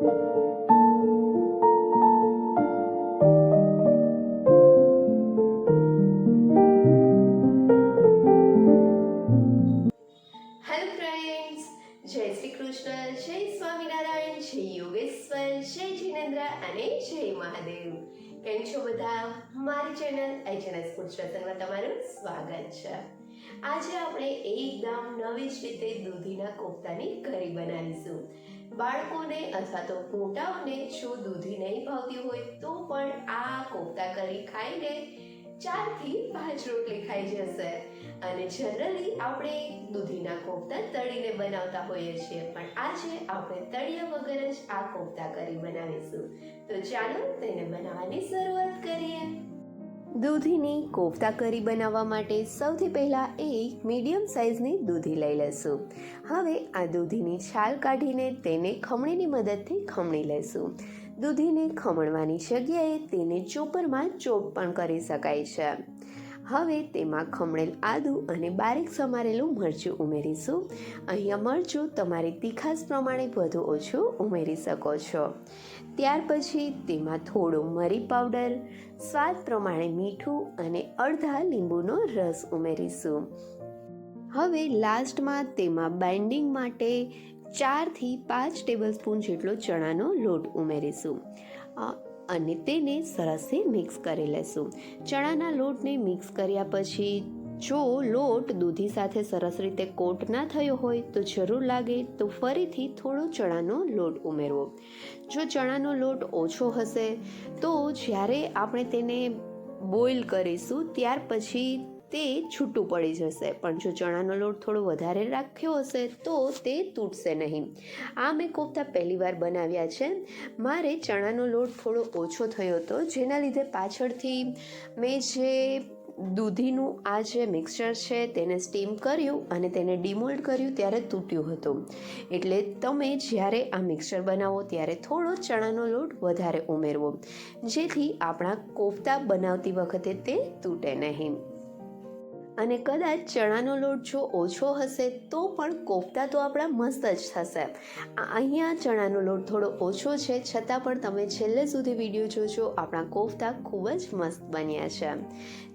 Thank you. Food તમારું સ્વાગત છે. આજે આપણે એકદમ નવી જ રીતે દૂધીના કોફતાની કરી બનાવીશું. બાળકોને અથવા તો મોટાઓને જો દૂધી નહીં ભાવતી હોય તો પણ આ કોફતા કરી ખાઈને ચારથી પાંચ રોટલી ખાઈ જશે. અને જનરલી આપણે દૂધીના કોફતા તળીને બનાવતા હોઈએ છીએ, પણ આજે આપણે તળિયા વગર જ આ કોફતા કરી બનાવીશું. તો ચાલો તેને બનાવવાની શરૂઆત કરીએ. દૂધીની કોફતા કરી બનાવવા માટે સૌથી પહેલાં એક મીડિયમ સાઇઝની દૂધી લઈ લેશું હવે આ દૂધીની છાલ કાઢીને તેને ખમણીની મદદથી ખમણી લઈશું. દૂધીને ખમણવાની જગ્યાએ તેને ચોપરમાં ચોપ પણ કરી શકાય છે. હવે તેમાં ખમણેલ આદુ અને બારીક સમારેલું મરચું ઉમેરીશું. અહીંયા મરચું તમારી તીખાસ પ્રમાણે વધુ ઓછું ઉમેરી શકો છો. ત્યાર પછી તેમાં થોડો મરી પાવડર, સ્વાદ પ્રમાણે મીઠું અને અડધા લીંબુનો રસ ઉમેરીશું. હવે લાસ્ટમાં તેમાં બાઇન્ડિંગ માટે ચારથી પાંચ ટેબલસ્પૂન જેટલો ચણાનો લોટ ઉમેરીશું. અને તેને સરસથી મિક્સ કરી લેશું. ચણાના લોટને મિક્સ કર્યા પછી જો લોટ દૂધી સાથે સરસ રીતે કોટ ના થયો હોય તો જરૂર લાગે તો ફરીથી થોડો ચણાનો લોટ ઉમેરવો. જો ચણાનો લોટ ઓછો હશે તો જ્યારે આપણે તેને બોઇલ કરીશું, ત્યાર પછી તે છૂટું પડી જશે. પણ જો ચણાનો લોટ થોડો વધારે રાખ્યો હશે, તો તે તૂટશે નહીં. આ મેં કોફતા પહેલી વાર બનાવ્યા છે. મારે ચણાનો લોટ થોડો ઓછો થયો હતો, જેના લીધે પાછળથી મેં જે દૂધીનું આ જે મિક્સચર છે, તેને સ્ટીમ કર્યું અને તેને ડિમોલ્ડ કર્યું ત્યારે તૂટ્યું હતું. એટલે તમે જ્યારે આ મિક્સચર બનાવો, ત્યારે થોડો ચણાનો લોટ વધારે ઉમેરવો, જેથી આપણા કોફતા બનાવતી વખતે તે તૂટે નહીં. અને કદાચ ચણાનો લોટ જો ઓછો હશે તો પણ કોફતા તો આપણા મસ્ત જ થશે. અહીંયા ચણાનો લોટ થોડો ઓછો છે, છતાં પણ તમે છેલ્લે સુધી વીડિયો જોજો, આપણા કોફતા ખૂબ જ મસ્ત બન્યા છે.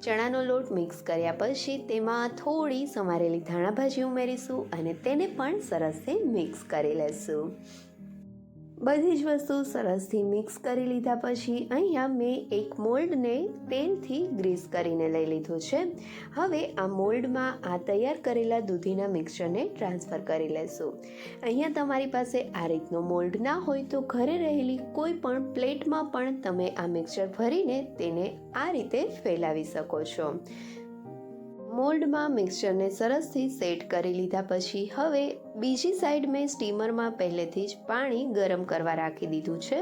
ચણાનો લોટ મિક્સ કર્યા પછી તેમાં થોડી સમારેલી ધાણાભાજી ઉમેરીશું અને તેને પણ સરસથી મિક્સ કરી લેશું. બધી જ વસ્તુ સરસથી મિક્સ કરી લીધા પછી અહીંયા મેં એક મોલ્ડને તેલથી ગ્રીસ કરીને લઈ લીધું છે. હવે આ મોલ્ડમાં આ તૈયાર કરેલા દૂધીના મિક્સરને ટ્રાન્સફર કરી લેશું. અહીંયા તમારી પાસે આ રીતનો મોલ્ડ ના હોય તો ઘરે રહેલી કોઈ પણ પ્લેટમાં પણ તમે આ મિક્સર ભરીને તેને આ રીતે ફેલાવી શકો છો. મોલ્ડમાં મિક્સચરને સરસથી સેટ કરી લીધા પછી હવે બીજી સાઈડ મેં સ્ટીમરમાં પહેલેથી જ પાણી ગરમ કરવા રાખી દીધું છે.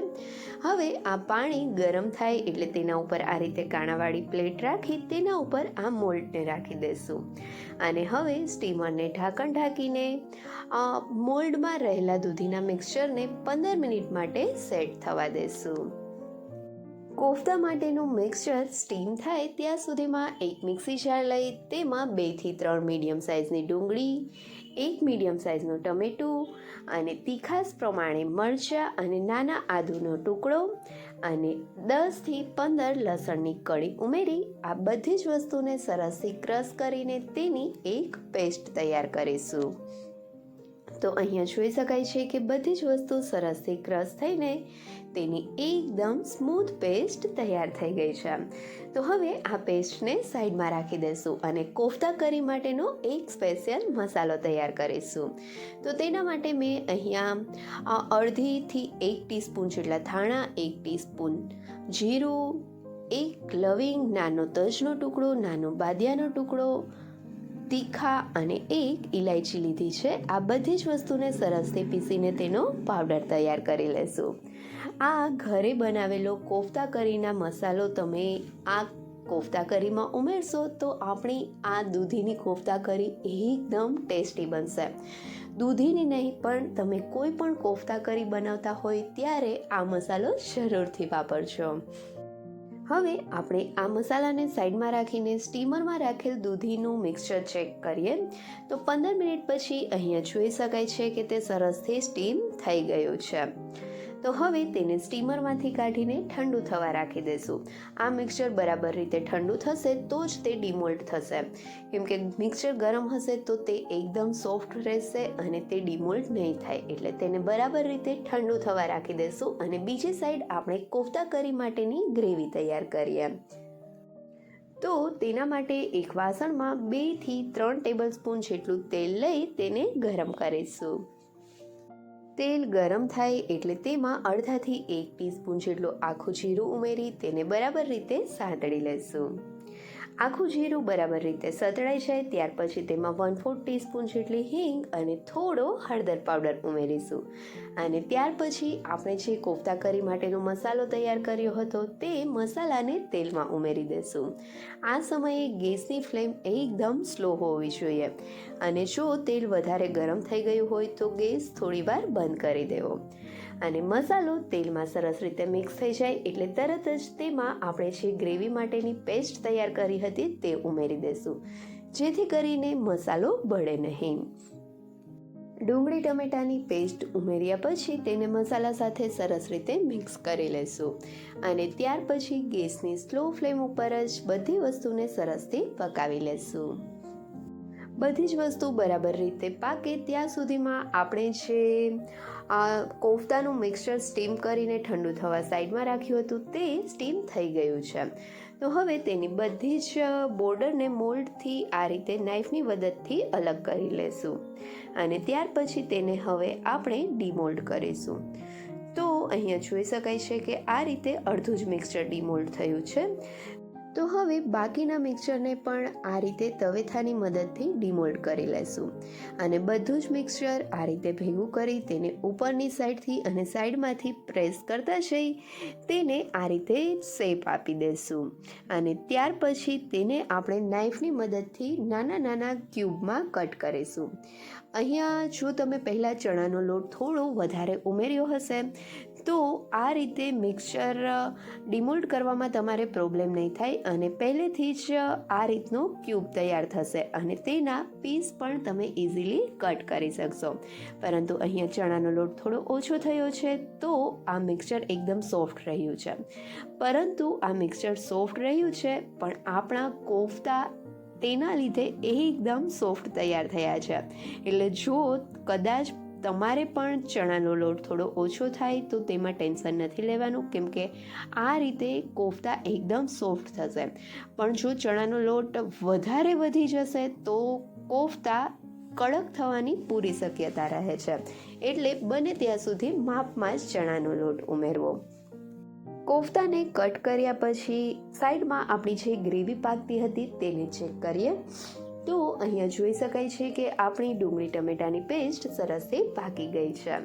હવે આ પાણી ગરમ થાય એટલે તેના ઉપર આ રીતે કાણાવાળી પ્લેટ રાખી તેના ઉપર આ મોલ્ડને રાખી દેશું. અને હવે સ્ટીમરને ઢાંકણ ઢાંકીને મોલ્ડમાં રહેલા દૂધીના મિક્સચરને પંદર મિનિટ માટે સેટ થવા દેશું. કોફતા માટેનું મિક્સચર સ્ટીમ થાય ત્યાં સુધીમાં એક મિક્સી જાર લઈ, તેમાં બેથી ત્રણ મીડિયમ સાઇઝની ડુંગળી, એક મીડિયમ સાઇઝનું ટમેટું અને તીખાસ પ્રમાણે મરચાં અને નાના આદુનો ટુકડો અને દસથી પંદર લસણની કળી ઉમેરી, આ બધી જ વસ્તુને સરસથી ક્રશ કરીને તેની એક પેસ્ટ તૈયાર કરીશું. તો અહીંયા જોઈ શકાય છે કે બધી જ વસ્તુ સરસથી ક્રશ થઈને તેની એકદમ સ્મૂથ પેસ્ટ તૈયાર થઈ ગઈ છે. તો હવે આ પેસ્ટને સાઈડમાં રાખી દઈશું અને કોફતા કરી માટેનો એક સ્પેશિયલ મસાલો તૈયાર કરીશું. તો તેના માટે મેં અહીંયા અડધીથી એક ટીસ્પૂન જેટલા ધાણા, એક ટીસ્પૂન જીરું, એક લવિંગ નાનો તજનો ટુકડો, નાનો બાદિયાનો ટુકડો તીખા અને એક ઇલાયચી લીધી છે. આ બધી જ વસ્તુને સરસથી પીસીને તેનો પાવડર તૈયાર કરી લેશું. આ ઘરે બનાવેલો કોફતા કરીના મસાલો તમે આ કોફતા કરીમાં ઉમેરશો તો આપણી આ દૂધીની કોફતા કરી એકદમ ટેસ્ટી બનશે. દૂધીની નહીં, પણ તમે કોઈ પણ કોફતા કરી બનાવતા હોય ત્યારે આ મસાલો જરૂરથી વાપરજો. હવે આપણે આ મસાલાને સાઈડમાં રાખીને સ્ટીમરમાં રાખેલ દૂધીનું મિક્સચર ચેક કરીએ. તો પંદર મિનિટ પછી અહીંયા જોઈ શકાય છે કે તે સરસથી સ્ટીમ થઈ ગયું છે. તો હવે તેને સ્ટીમરમાંથી કાઢીને ઠંડુ થવા રાખી દેશું આ મિક્સચર બરાબર રીતે ઠંડુ થશે તો જ તે ડિમોલ્ટ થશે. કેમ કે મિક્સચર ગરમ હશે તો તે એકદમ સોફ્ટ રહેશે અને તે ડિમોલ્ટ નહીં થાય, એટલે તેને બરાબર રીતે ઠંડુ થવા રાખી દેશું અને બીજી સાઈડ આપણે કોફતા કરી માટેની ગ્રેવી તૈયાર કરીએ. તો તેના માટે એક વાસણમાં બેથી ત્રણ ટેબલ સ્પૂન જેટલું તેલ લઈ તેને ગરમ કરીશું. તેલ ગરમ થાય એટલે તેમાં અડધાથી એક ટીસ્પૂન જેટલું આખું જીરું ઉમેરી તેને બરાબર રીતે સાંતળી લેશું. આખું જીરું બરાબર રીતે સતળાઈ જાય, ત્યાર પછી તેમાં વન ફોર્થ ટીસ્પૂન જેટલી હિંગ અને થોડો હળદર પાવડર ઉમેરીશું. અને ત્યાર પછી આપણે જે કોફતા કરી માટેનો મસાલો તૈયાર કર્યો હતો, તે મસાલાને તેલમાં ઉમેરી દેશું. આ સમયે ગેસની ફ્લેમ એકદમ સ્લો હોવી જોઈએ. અને જો તેલ વધારે ગરમ થઈ ગયું હોય, તો ગેસ થોડીવાર બંધ કરી દેવો. અને મસાલો તેલમાં સરસ રીતે મિક્સ થઈ જાય એટલે તરત જ તેમાં આપણે જે ગ્રેવી માટેની પેસ્ટ તૈયાર કરી હતી તે ઉમેરી દેશું. જેથી કરીને મસાલો બળે નહીં. ડુંગળી ટમેટાની પેસ્ટ ઉમેર્યા પછી તેને મસાલા સાથે સરસ રીતે મિક્સ કરી લેશું. અને ત્યાર પછી ગેસની સ્લો ફ્લેમ ઉપર જ બધી વસ્તુને સરસથી પકાવી લેશું. બધી જ વસ્તુ બરાબર રીતે પાકે, ત્યાં સુધીમાં આપણે જે આ કોફતાનું મિક્સચર સ્ટીમ કરીને ઠંડુ થવા સાઈડમાં રાખ્યું હતું, તે સ્ટીમ થઈ ગયું છે. તો હવે તેની બધી જ બોર્ડરને મોલ્ડથી આ રીતે નાઈફની મદદથી અલગ કરી લેશું. અને ત્યાર પછી તેને હવે આપણે ડીમોલ્ડ કરીશું. તો અહીંયા જોઈ શકાય છે કે આ રીતે અડધું જ મિક્સચર ડીમોલ્ડ થયું છે. તો હવે બાકીના મિક્સરને પણ આ રીતે તવેથાની મદદથી ડિમોલ્ડ કરી લેશું. અને બધું જ મિક્સચર આ રીતે ભેગું કરી તેને ઉપરની સાઈડથી અને સાઈડમાંથી પ્રેસ કરતા જઈ તેને આ રીતે શેપ આપી દેશું. અને ત્યાર પછી તેને આપણે નાઈફની મદદથી નાના નાના ક્યુબમાં કટ કરીશું. અહીંયા જો તમે પહેલાં ચણાનો લોટ થોડો વધારે ઉમેર્યો હશે તો આ રીતે મિક્સચર ડિમોલ્ડ કરવામાં તમારે પ્રોબ્લેમ નહીં થાય અને પહેલેથી જ આ રીતનો ક્યુબ તૈયાર થશે અને તેના પીસ પણ તમે ઇઝીલી કટ કરી શકશો. પરંતુ અહીંયા ચણાનો લોટ થોડો ઓછો થયો છે તો આ મિક્સચર એકદમ સોફ્ટ રહ્યું છે. પરંતુ આ મિક્સચર સોફ્ટ રહ્યું છે, પણ આપણા કોફતા તેના લીધે એકદમ સોફ્ટ તૈયાર થયા છે. એટલે જો કદાચ તમારે પણ ચણાનો લોટ થોડો ઓછો થાય તો તેમાં ટેન્શન નથી લેવાનું, કેમ કે આ રીતે કોફતા એકદમ સોફ્ટ થશે. પણ જો ચણાનો લોટ વધારે વધી જશે તો કોફતા કડક થવાની પૂરી શક્યતા રહે છે. એટલે બને ત્યાં સુધી માપમાં જ ચણાનો લોટ ઉમેરવો. કોફતાને કટ કર્યા પછી સાઈડમાં આપણી જે ગ્રેવી પાકતી હતી તેને ચેક કરીએ. તો અહીંયા જોઈ શકાય છે કે આપણી ડુંગળી ટમેટાની પેસ્ટ સરસથી પાકી ગઈ છે.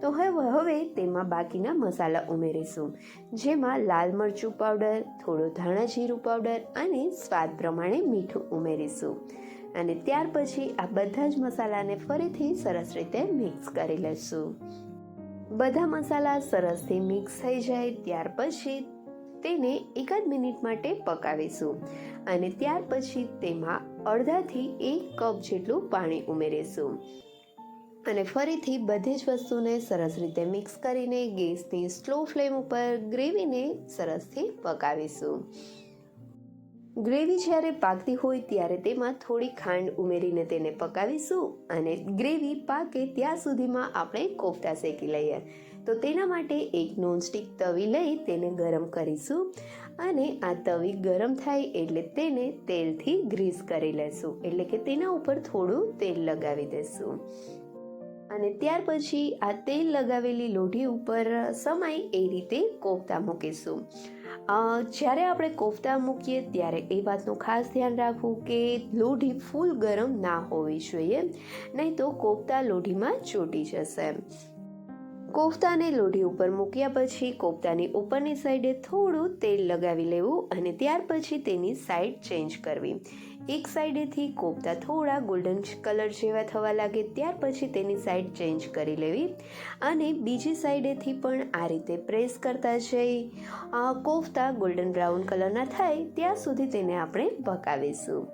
તો હવે હવે તેમાં બાકીના મસાલા ઉમેરીશું, જેમાં લાલ મરચું પાવડર થોડો ધાણા જીરું પાવડર અને સ્વાદ પ્રમાણે મીઠું ઉમેરીશું. અને ત્યાર પછી આ બધા જ મસાલાને ફરીથી સરસ રીતે મિક્સ કરી લઈશું બધા મસાલા સરસથી મિક્સ થઈ જાય, ત્યાર પછી તેને એકાદ મિનિટ માટે પકાવીશું અને ત્યાર પછી તેમાં અડધાથી એક કપ જેટલું પાણી ઉમેરીશું. અને ફરીથી બધી જ વસ્તુને સરસ રીતે મિક્સ કરીને ગેસની સ્લો ફ્લેમ ઉપર ગ્રેવીને સરસથી પકાવીશું. ગ્રેવી જ્યારે પાકતી હોય ત્યારે તેમાં થોડી ખાંડ ઉમેરીને તેને પકાવીશું અને ગ્રેવી પાકે ત્યાં સુધીમાં આપણે કોફતા શેકી લઈએ. તો તેના માટે એક નોનસ્ટિક તવી લઈ તેને ગરમ કરીશું અને આ તવી ગરમ થાય એટલે તેને તેલથી ગ્રીસ કરી લેશું. એટલે કે તેના ઉપર થોડું તેલ લગાવી દેશું. અને ત્યાર પછી આ તેલ લગાવેલી લોઢી ઉપર સમાય એ રીતે કોફતા મૂકીશું. જ્યારે આપણે કોફતા મૂકીએ ત્યારે એ વાતનું ખાસ ધ્યાન રાખવું કે લોઢી ફૂલ ગરમ ના હોવી જોઈએ, નહીં તો કોફતા લોઢીમાં ચોટી જશે. કોફતાને લોઢી ઉપર મૂક્યા પછી કોફતાની ઉપરની સાઈડે થોડું તેલ લગાવી લેવું અને ત્યાર પછી તેની સાઈડ ચેન્જ કરવી. એક સાઈડેથી કોફતા થોડા ગોલ્ડન કલર જેવા થવા લાગે ત્યાર પછી તેની સાઈડ ચેન્જ કરી લેવી અને બીજી સાઈડેથી પણ આ રીતે પ્રેસ કરતા જઈ. કોફતા ગોલ્ડન બ્રાઉન કલરના થાય ત્યાં સુધી તેને આપણે પકાવીશું.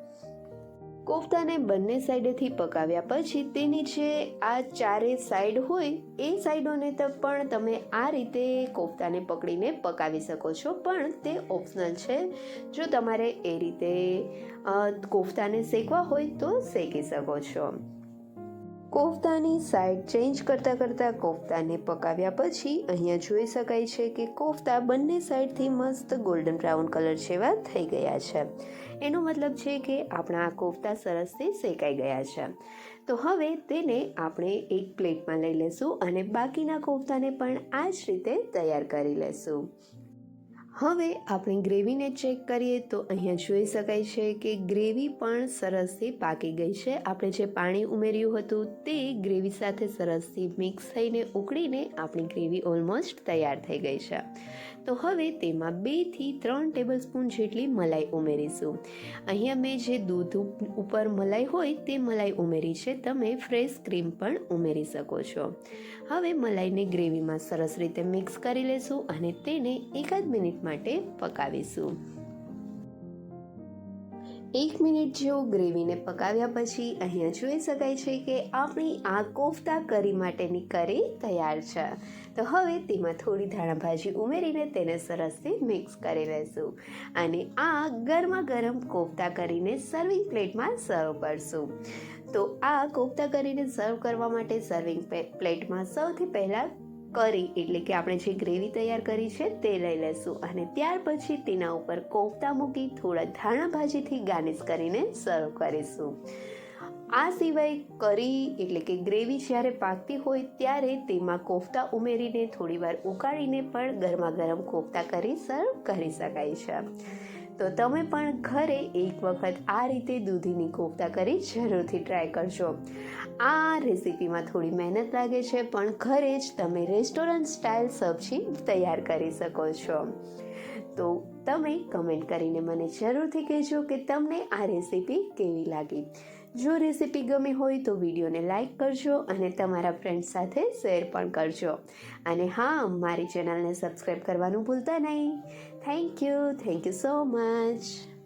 કોફતાને બંને સાઈડેથી પકાવ્યા પછી તેની જે આ ચારે સાઈડ હોય, એ સાઈડોને પણ તમે આ રીતે કોફતાને પકડીને પકાવી શકો છો. પણ તે ઓપ્શનલ છે. જો તમારે એ રીતે કોફતાને શેકવા હોય તો શેકી શકો છો. કોફતાની સાઈડ ચેન્જ કરતાં કરતાં કોફતાને પકાવ્યા પછી અહીંયા જોઈ શકાય છે કે કોફતા બંને સાઈડથી મસ્ત ગોલ્ડન બ્રાઉન કલર જેવા થઈ ગયા છે. એનો મતલબ છે કે આપણા આ કોફતા સરસથી શેકાઈ ગયા છે. તો હવે તેને આપણે એક પ્લેટમાં લઈ લેશું અને બાકીના કોફતાને પણ આ જ રીતે તૈયાર કરી લેશું. હવે આપણે ગ્રેવીને ચેક કરીએ તો અહીંયા જોઈ શકાય છે કે ગ્રેવી પણ સરસથી પાકી ગઈ છે. આપણે જે પાણી ઉમેર્યું હતું તે ગ્રેવી સાથે સરસથી મિક્સ થઈને ઉકળીને આપણી ગ્રેવી ઓલમોસ્ટ તૈયાર થઈ ગઈ છે. તો હવે તેમાં બેથી ત્રણ ટેબલસ્પૂન જેટલી મલાઈ ઉમેરીશું. અહીંયા મેં જે દૂધ ઉપર મલાઈ હોય તે મલાઈ ઉમેરી છે, તમે ફ્રેશ ક્રીમ પણ ઉમેરી શકો છો. હવે મલાઈને ગ્રેવીમાં સરસ રીતે મિક્સ કરી લેશું અને તેને એકાદ મિનિટ માટે પકાવીશું. એક મિનિટ જેવું ગ્રેવીને પકાવ્યા પછી અહીંયા જોઈ શકાય છે કે આપણી આ કોફતા કરી માટેની કરી તૈયાર છે. તો હવે તેમાં થોડી ધાણા ભાજી ઉમેરીને તેને સરસથી મિક્સ કરી લેશું અને આ ગરમા ગરમ કોફતા કરીને સર્વિંગ પ્લેટમાં સર્વ કરશું. તો આ કોફતા કરીને સર્વ કરવા માટે સર્વિંગ પ્લેટમાં સૌથી પહેલાં કરી, એટલે કે આપણે જે ગ્રેવી તૈયાર કરી છે તે લઈ લેશું. અને ત્યાર પછી તેના ઉપર કોફતા મૂકી થોડા ધાણા ભાજીથી ગાર્નિશ કરીને સર્વ કરીશું. આ સિવાય કરી, એટલે કે ગ્રેવી જ્યારે પાકતી હોય ત્યારે તેમાં કોફતા ઉમેરીને થોડીવાર ઉકાળીને પણ ગરમા ગરમ કોફતા કરી સર્વ કરી શકાય છે. તો તમે પણ ઘરે એક વખત આ રીતે દૂધીની કોફતા કરી જરૂરથી ટ્રાય કરજો. આ રેસીપીમાં થોડી મહેનત લાગે છે, પણ ઘરે જ તમે રેસ્ટોરન્ટ સ્ટાઇલ સબ્જી તૈયાર કરી શકો છો. તો તમે કમેન્ટ કરીને મને જરૂરથી કહેજો કે તમને આ રેસીપી કેવી લાગી. જો રેસીપી ગમી હોય તો વિડીયોને લાઇક કરજો અને તમારા ફ્રેન્ડ્સ સાથે શેર પણ કરજો. અને હા, મારી ચેનલને સબસ્ક્રાઈબ કરવાનું ભૂલતા નહીં. Thank you thank you so much.